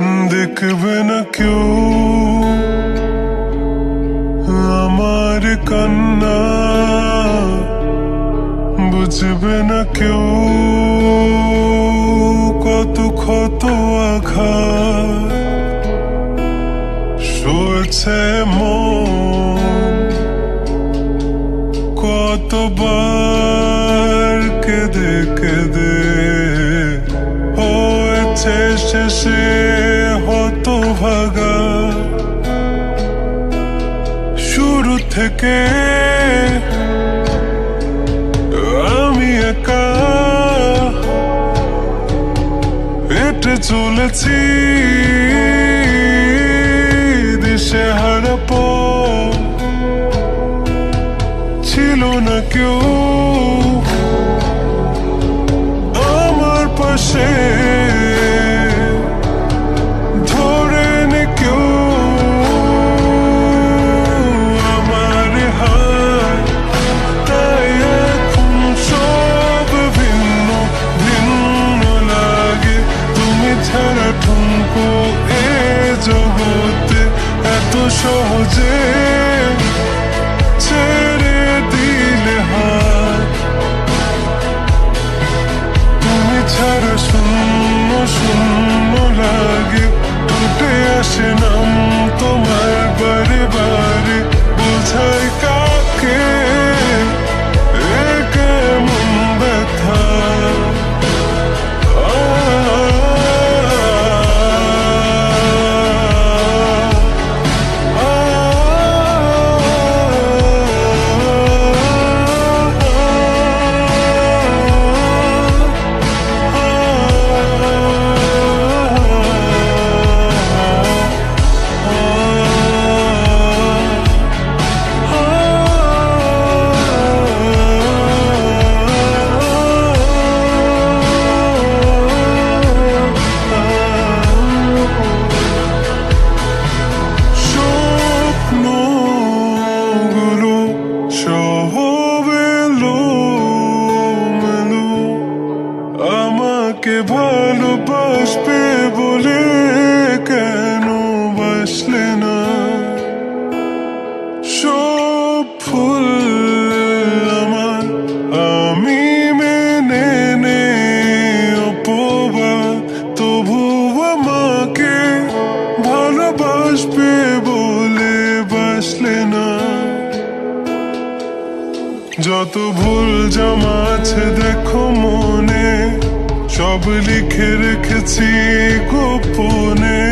দেখবে না কেউ আমার কান্না বুঝবে না কেউ কত ক্ষত আঘাত সয়েছে মন হয়েছে শেষে হতো ভাগা। শুরু থেকে আমি একা। হেঁটে চলেছি দিশে হারাপ ছিল না কেউ। আমার পাশে সহজে ছেড়ে দিলে তুমি ছাড়া শূন্য শূন্য লাগে। টুটে আসে নাম তোমার বারে বারে। বোঝাই আমাকে ভালোবাসবে বলে কেন বাসলে না? সব ফুল আমার, আমি মেনে নে অপবাদ, তবু আমাকে ভালোবাসবে বলে বাসলে না। যত ভুল জমা আছে দেখো মনে সব লিখে রেখেছি গোপনে।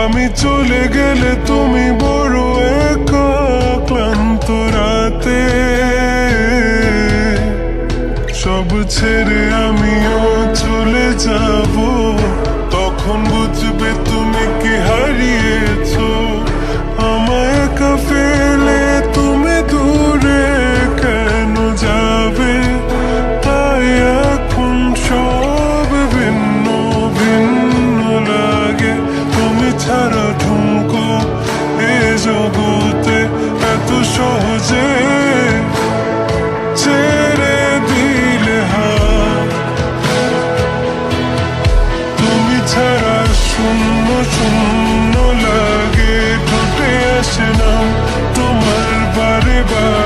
আমি চলে গেলে তুমি সুখো এ জগতে এত সহজে ছেড়ে দিলে হা তুমি ছাড়া শূন্য শূন্য লাগে, ঠোঁটে আসে না তোমার বারে বারে।